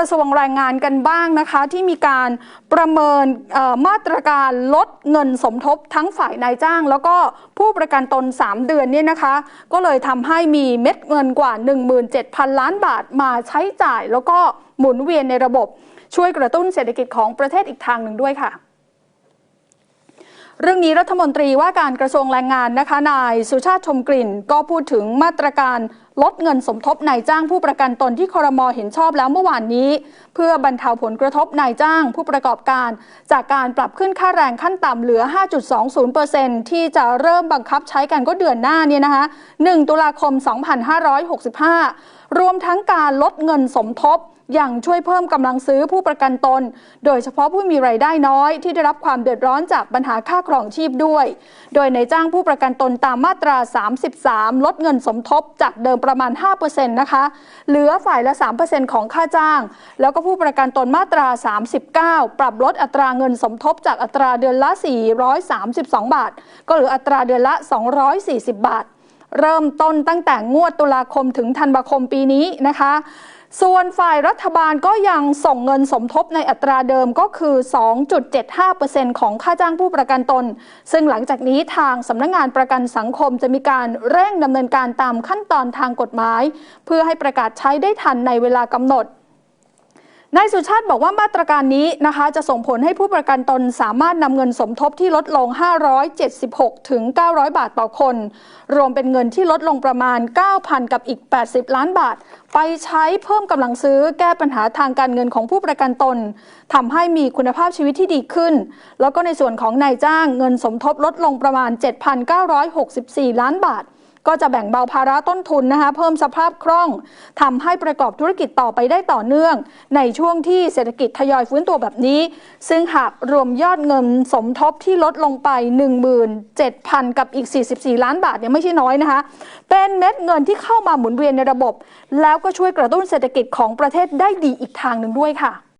ระทรวงแรงงานกันบ้างนะคะ ที่มีการประเมินมาตรการลดเงินสมทบทั้งฝ่ายนายจ้าง แล้วก็ผู้ประกันตน 3 เดือนเนี่ยนะคะ ก็เลยทำให้มีเม็ดเงินกว่า 17,000 ล้านบาทมาใช้จ่าย แล้วก็หมุนเวียนในระบบช่วยกระตุ้นเศรษฐกิจของประเทศอีกทางหนึ่งด้วยค่ะ เรื่องนี้รัฐมนตรีว่าการกระทรวงแรงงานนะคะ นายสุชาติชมกลิ่น ก็พูดถึงมาตรการลดเงินสมทบนายจ้างผู้ประกันตนที่คอรมอเห็นชอบแล้วเมื่อวานนี้ เพื่อบรรเทาผลกระทบนายจ้างผู้ประกอบการ จากการปรับขึ้นค่าแรงขั้นต่ำเหลือ 5.20%ที่จะเริ่มบังคับใช้กันก็เดือนหน้าเนี่ยนะคะ1ตุลาคม 2565 รวมทั้งการลดเงินสมทบอย่างช่วยเพิ่มกำลังซื้อผู้ประกันตน โดยเฉพาะผู้มีไรายได้น้อยที่ได้รับความเดือดร้อนจากปัญหาค่าครองชีพด้วย โดยในจ้างผู้ประกันตนตามมาตรา 33 ลดเงินสมทบจากเดิมประมาณ 5%นะคะ เหลือฝ่ายละ 3%ของค่าจ้าง แล้วก็ผู้ประกันตนมาตรา 39 ปรับลดอัตราเงินสมทบจากอัตราเดือนละ 432 บาท ก็เหลืออัตราเดือนละ 240 บาท เริ่มต้นตั้งแต่งวดตุลาคมถึงธันวาคมปีนี้นะคะ ส่วนฝ่ายรัฐบาลก็ยังส่งเงินสมทบในอัตราเดิมก็คือ 2.75%ของค่าจ้างผู้ประกันตน ซึ่งหลังจากนี้ทางสำนักงงานประกันสังคมจะมีการเร่งดำเนินการตามขั้นตอนทางกฎหมาย เพื่อให้ประกาศใช้ได้ทันในเวลากำหนด นายสุชาติบอกว่ามาตรการนี้นะคะ จะส่งผลให้ผู้ประกันตนสามารถนำเงินสมทบที่ลดลง 576 ถึง 900 บาทต่อคน รวมเป็นเงินที่ลดลงประมาณ 9,000 กับอีก 80 ล้านบาท ไปใช้เพิ่มกำลังซื้อแก้ปัญหาทางการเงินของผู้ประกันตนทำให้มีคุณภาพชีวิตที่ดีขึ้น แล้วก็ในส่วนของนายจ้างเงินสมทบลดลงประมาณ 7,964 ล้านบาท ก็จะแบ่งเบาภาระต้นทุนนะคะเพิ่มสภาพคล่องทำให้ประกอบธุรกิจต่อไปได้ต่อเนื่อง ในช่วงที่เศรษฐกิจทยอยฟื้นตัวแบบนี้ ซึ่งหากรวมยอดเงินสมทบที่ลดลงไป 17,000 กับอีก 44 ล้านบาทเนี่ยไม่ใช่น้อยนะคะ เป็นเม็ดเงินที่เข้ามาหมุนเวียนในระบบ แล้วก็ช่วยกระตุ้นเศรษฐกิจของประเทศได้ดีอีกทางหนึ่งด้วยค่ะ